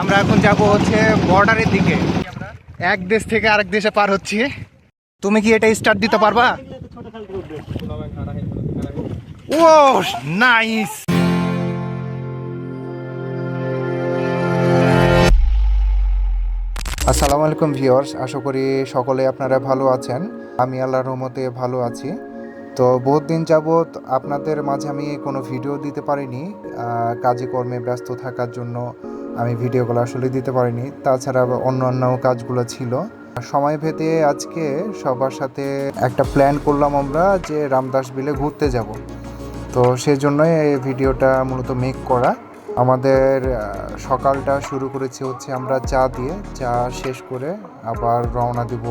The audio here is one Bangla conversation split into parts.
আমরা এখন যাব হচ্ছে বর্ডারের দিকে। এক দেশ থেকে আরেক দেশে পার হচ্ছি। তুমি কি এটা স্টার্ট দিতে পারবা? ও নাইস আসসালামু আলাইকুম ভিউয়ার্স, আশা করি সকলে আপনারা ভালো আছেন। আমি আল্লাহর রহমতে ভালো আছি। তো বহুত দিন যাবৎ আপনাদের মাঝে আমি কোনো ভিডিও দিতে পারিনি। কাজে কর্মে ব্যস্ত থাকার জন্য আমি ভিডিওগুলো আসলে দিতে পারিনি। তাছাড়া অন্য অন্য কাজগুলো ছিল। সময় ভেদে আজকে সবার সাথে একটা প্ল্যান করলাম আমরা যে রামদাস বিলে ঘুরতে যাব। তো সেজন্যই এই ভিডিওটা মূলত মেক করা। আমাদের সকালটা শুরু করেছি হচ্ছে আমরা চা দিয়ে। চা শেষ করে আবার রওনা দিব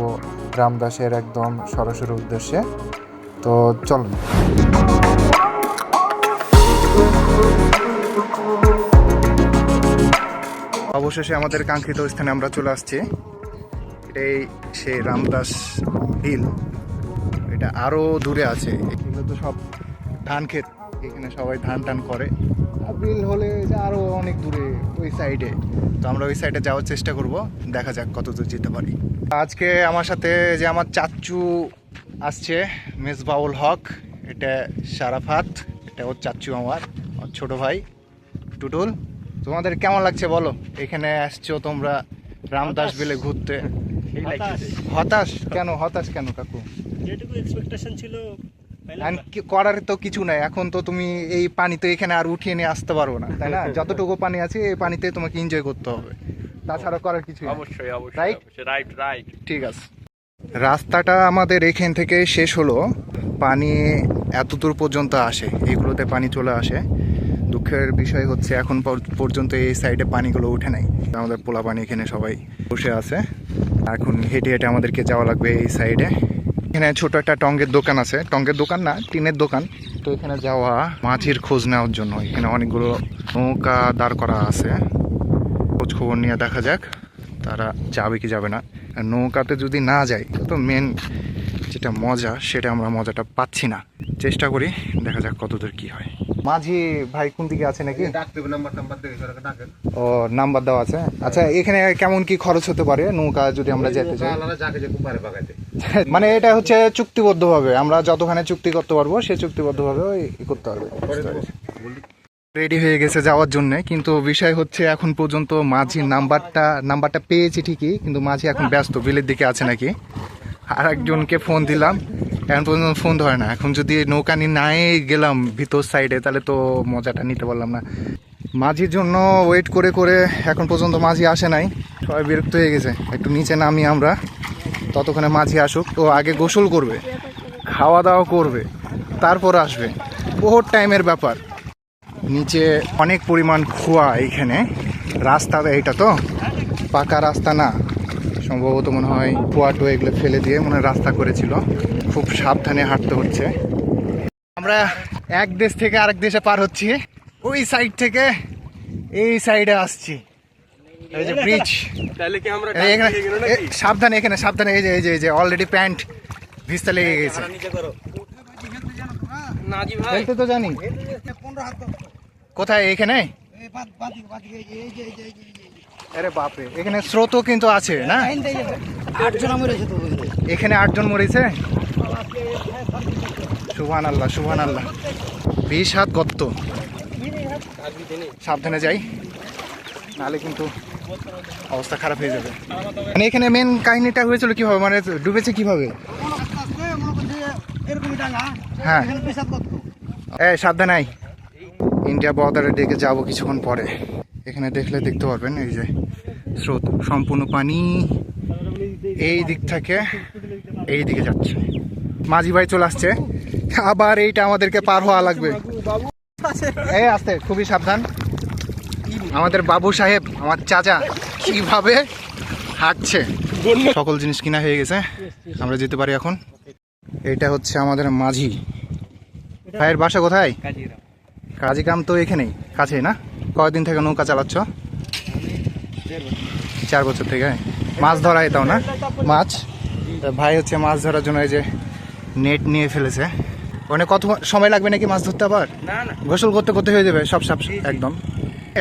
রামদাসের একদম সরাসরি উদ্দেশ্যে। তো চলুন। অবশেষে আমাদের কাঙ্ক্ষিত স্থানে আমরা চলে আসছি। এটাই সেই রামদাস হিল। এটা আরও দূরে আছে। এগুলো তো সব ধান ক্ষেত। এখানে সবাই ধান টান করে। বিল হলে যে আরও অনেক দূরে ওই সাইডে তো আমরা ওই সাইডে যাওয়ার চেষ্টা করব। দেখা যাক কত দূর যেতে পারি। আজকে আমার সাথে যে আমার চাচ্চু আসছে মেজবাউল হক, এটা সারাফাত, এটা ওর চাচ্চু আমার, ওর ছোট ভাই, টুটুল। তোমাদের কেমন লাগছে বলো? এখানে আসছো তোমরা রামদাস বিলে ঘুরতে। হতাশ। কেন হতাশ কেন কাকু? যেটুকু এক্সপেকটেশন ছিল করার তো কিছু নাই। এখন তো তুমি এই পানিতে এখানে আর উঠিয়ে নিয়ে আসতে পারব না তাই না? যতটুকু পানি আছে এই পানিতে তোমাকে এনজয় করতে হবে। তাছাড়া করার কিছু অবশ্যই? অবশ্যই রাইট রাইট ঠিক আছে। রাস্তাটা আমাদের এখান থেকে শেষ হলো। পানি এত দূর পর্যন্ত আসে। এগুলোতে পানি চলে আসে। দুঃখের বিষয় হচ্ছে এখন পর- পর্যন্ত এই সাইডে পানিগুলো উঠে নাই। আমাদের পোলা পানি এখানে সবাই বসে আছে। এখন হেঁটে হেঁটে আমাদেরকে যাওয়া লাগবে এই সাইডে এখানে ছোট একটা টঙ্গের দোকান আছে। টঙ্গের দোকান না, টিনের দোকান। তো এখানে যাওয়া মাছির খোঁজ নেওয়ার জন্য। এখানে অনেকগুলো নৌকা দাঁড় করা আছে। খোঁজ খবর নিয়ে দেখা যাক তারা যাবে কি যাবে না। নৌকাতে যদি না যায় তো মেন যেটা মজা, সেটা আমরা মজাটা পাচ্ছি না। চেষ্টা করি, দেখা যাক কতদূর কি হয়। মাঝি ভাই কোন দিকে আছে নাকি? ও নাম্বার দেওয়া আছে আচ্ছা এখানে কেমন কি খরচ হতে পারে নৌকা যদি আমরা যেতে চাই? মানে এটা হচ্ছে চুক্তিবদ্ধ ভাবে আমরা যতখানে চুক্তি করতে পারব সে চুক্তিবদ্ধভাবে ওই ই করতে পারবে। রেডি হয়ে গেছে যাওয়ার জন্য কিন্তু বিষয় হচ্ছে এখন পর্যন্ত মাঝির নাম্বারটা নাম্বারটা পেয়েছি ঠিকই কিন্তু মাঝি এখন ব্যস্ত বিলের দিকে আছে নাকি? আর একজনকে ফোন দিলাম। এখন পর্যন্ত ফোন ধরে না। এখন যদি নৌকা নিয়ে নাই গেলাম ভিতর সাইডে তাহলে তো মজাটা নিতে পারলাম না। মাঝির জন্য ওয়েট করে করে এখন পর্যন্ত মাঝি আসে নাই। সবাই বিরক্ত হয়ে গেছে। একটু নিচে নামি আমরা। ততক্ষণে মাঝি আসুক। তো আগে গোসল করবে, খাওয়া দাওয়া করবে, তারপর আসবে। বহুত টাইমের ব্যাপার। নিচে অনেক পরিমাণ খোয়া এইখানে। রাস্তা এইটা তো? পাকা রাস্তা না। সম্ভবত মনে হয় খোয়া টো এগুলো ফেলে দিয়ে মনে হয় রাস্তা করেছিল। খুব সাবধানে হাঁটতে হচ্ছে। আমরা এক দেশ থেকে আরেক দেশে পার হচ্ছি। ওই সাইড থেকে এই সাইডে আসছি। এই যে ব্রিজ তাহলে কি আমরা এখানে এ, সাবধানে এখানে সাবধানে এই যে এই যে এই যে অলরেডি প্যান্ট ভিজতে লেগে গেছে। নাজি খেলতে তো জানি। কোথায় এখানে? আরে বাপরে এখানে স্রোতও কিন্তু আছে না? এখানে আটজন মরেছে? সুবহান আল্লাহ সুবহান আল্লাহ বিশ হাত গর্ত। সাবধানে যাই নাহলে কিন্তু অবস্থা খারাপ হয়ে যাবে। মানে এখানে মেন কাহিনীটা হয়েছিল কীভাবে? মানে ডুবেছে কীভাবে? হ্যাঁ। এ সাবধানে ইন্ডিয়া বর্ডারের দিকে যাব কিছুক্ষণ পরে। এখানে দেখলে দেখতে পারবেন, এই যে স্রোত, সম্পূর্ণ পানি এই দিক থেকে এই দিকে যাচ্ছে। মাঝি ভাই চলে আসছে। আবার এইটা আমাদেরকে পার হওয়া লাগবে। এই আসতে, খুবই সাবধান। আমাদের বাবু সাহেব, আমার চাচা, কীভাবে হাঁটছে? সকল জিনিস কিনা হয়ে গেছে। আমরা যেতে পারি এখন। এটা হচ্ছে আমাদের মাঝি। ভাইয়ের বাসা কোথায়? কাজিকাম তো এখানেই কাছেই না? কয়দিন থেকে নৌকা চালাচ্ছ? চার বছর থেকে মাছ ধরা তাও না? মাছ? ভাই হচ্ছে মাছ ধরার জন্য এই যে নেট নিয়ে ফেলেছে। ওখানে কত সময় লাগবে নাকি মাছ ধরতে আবার? গোসল করতে করতে হয়ে যাবে সব সব একদম।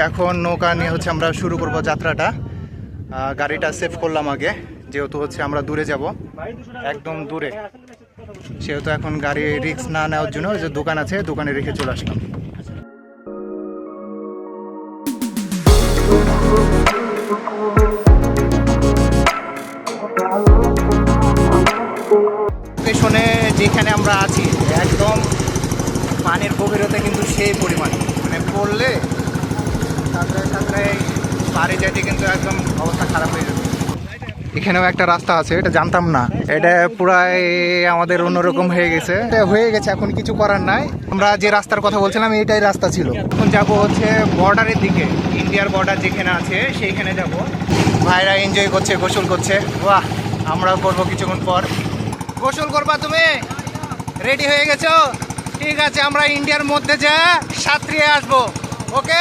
এখন নৌকা নিয়ে হচ্ছে আমরা শুরু করব যাত্রাটা। গাড়িটা সেভ করলাম আগে যেহেতু হচ্ছে আমরা দূরে যাব একদম দূরে। সেহেতু এখন গাড়ি রিস্ক না নেওয়ার জন্য ওই যে দোকান আছে দোকানে রেখে চলে আসলাম। লোকেশনে যেখানে আমরা আছি একদম পানির গভীরতা কিন্তু সেই পরিমাণ। মানে পড়লে সাঁতরায় সাঁতরায় পাড়ে যেতে কিন্তু একদম অবস্থা খারাপ হয়ে যাবে। এখানেও একটা রাস্তা আছে এটা জানতাম না। এটা পুরাই আমাদের অন্যরকম হয়ে গেছে। এটা হয়ে গেছে এখন কিছু করার নাই। আমরা যে রাস্তার কথা বলছিলাম এটাই রাস্তা ছিল। এখন যাব হচ্ছে বর্ডারের দিকে ইন্ডিয়ার বর্ডার যেখানে আছে সেইখানে যাব। ভাইরা এনজয় করছে গোসল করছে। বাহ! আমরাও করব কিছুক্ষণ পর। গোসল করবা তুমি? রেডি হয়ে গেছো? ঠিক আছে, আমরা ইন্ডিয়ার মধ্যে যা সাঁতরিয়ে আসব। ওকে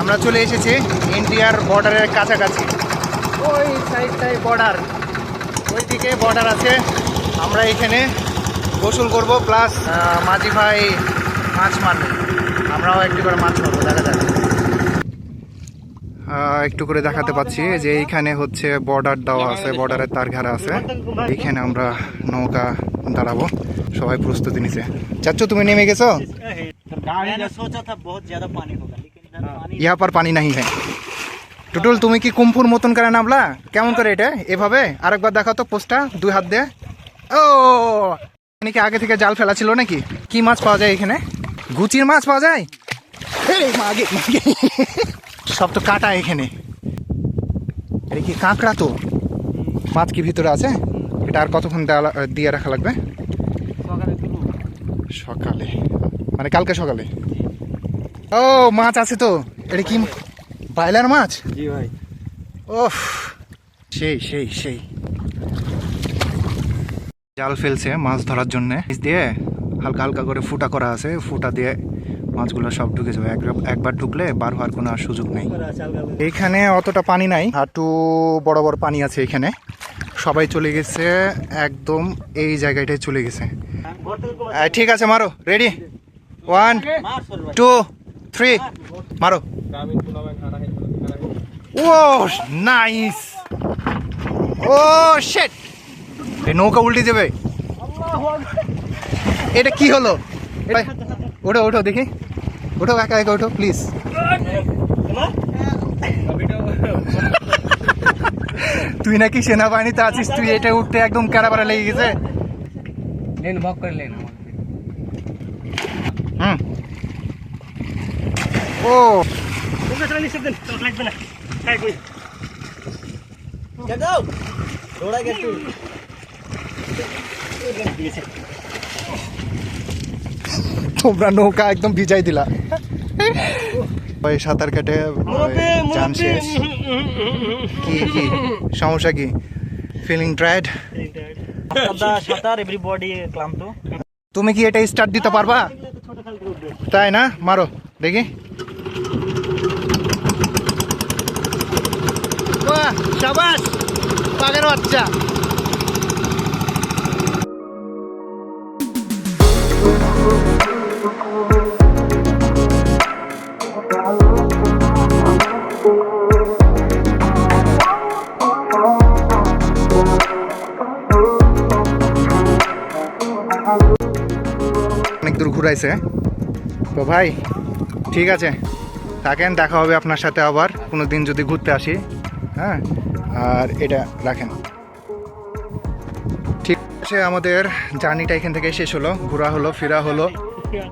আমরা চলে এসেছি ইন্ডিয়ার বর্ডারের কাছাকাছি। ওই সাইডটাই বর্ডার ওইদিকে বর্ডার আছে। আমরা এখানে গোসল করব প্লাস মাঝি ভাই মাছ মারবে। আমরাও একটু করে মাছ মারবো দেখা যাক। একটু করে দেখাতে পাচ্ছি যে এইখানে হচ্ছে বর্ডার দেওয়া আছে বর্ডারের তার ঘাড়া আছে। এইখানে আমরা নৌকা দাঁড়াবো সবাই প্রস্তুতি নিচে চাচ্ছ তুমি নেমে গেছো? হ্যাঁ। ইহা পর পানি নাহি হ্যাঁ টুটুল তুমি কি কুম্ফুর মতন করে নামলা? কেমন করে এটা? এভাবে? আরেকবার দেখাতো পোস্টটা দুই হাত দিয়ে। ও! এখানে কি আগে থেকে জাল ফেলা ছিল নাকি? কি মাছ পাওয়া যায় এখানে? গুচির মাছ পাওয়া যায়? সব তো কাটা এখানে। এটা কি কাঁকড়া তো? মাছ কি ভিতরে আছে? এটা আর কতক্ষণ দিয়ে রাখা লাগবে? সকালে মানে কালকে সকালে? ও মাছ আছে তো। এটা কি বাইলার মাছ? জি ভাই। ও সেই সেই সেই। জাল ফেলছে মাছ ধরার জন্যে। দিয়ে হালকা হালকা করে ফুটা করা আছে। ফুটা দিয়ে মাছগুলো সব ঢুকে যাবে। এক- একবার ঢুকলে বার হওয়ার কোনো আর সুযোগ নেই। এখানে অতটা পানি নাই। হাঁটু বড় বড় পানি আছে এখানে। সবাই চলে গেছে। একদম এই জায়গাটায় চলে গেছে। ঠিক আছে, মারো। রেডি ওয়ান টু থ্রি মারো। ও নাইস ও শেট নৌকা উল্টে যাবে। এটা কি হলো? ওঠো ওঠো দেখি। ওঠো একা একা ওঠো প্লিজ তুই নাকি সেনাবাহিনীতে আছিস? তুই এটা উঠতে একদম কারাবারা লেগে গেছে। লেন ভক করে লেন ও। তোমরা নৌকা একদম ভিজাই দিলা। ওই সাঁতার কেটে যান শেষ। কি কি? সমস্যা কি? ফিলিং ড্রাইড সাঁতার এভরিবডি ক্লান্ত। তুমি কি এটা স্টার্ট দিতে পারবা? তাই না? মারো দেখি। বাহ শাবাশ বাঘের বাচ্চা। অনেক দূর ঘুরাইছে। তো ভাই, ঠিক আছে। থাকেন, দেখা হবে আপনার সাথে আবার। কোনো দিন যদি ঘুরতে আসি হ্যাঁ? আর এটা রাখেন। আছে আমাদের জার্নিটা এখান থেকে শেষ হলো। ঘোরা হলো ফেরা হলো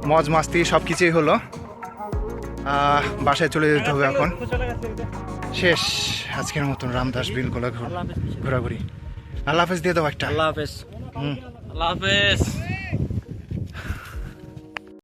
মজ মাস্তি সব কিছুই হলো। বাসায় চলে যেতে হবে এখন। শেষ। আজকের মতন রামদাস বিল গোলা ঘোরাঘুরি। আল্লাহ হাফেজ দিয়ে দাও একটা। আল্লাহ হাফেজ। হুম। আল্লাহ হাফেজ।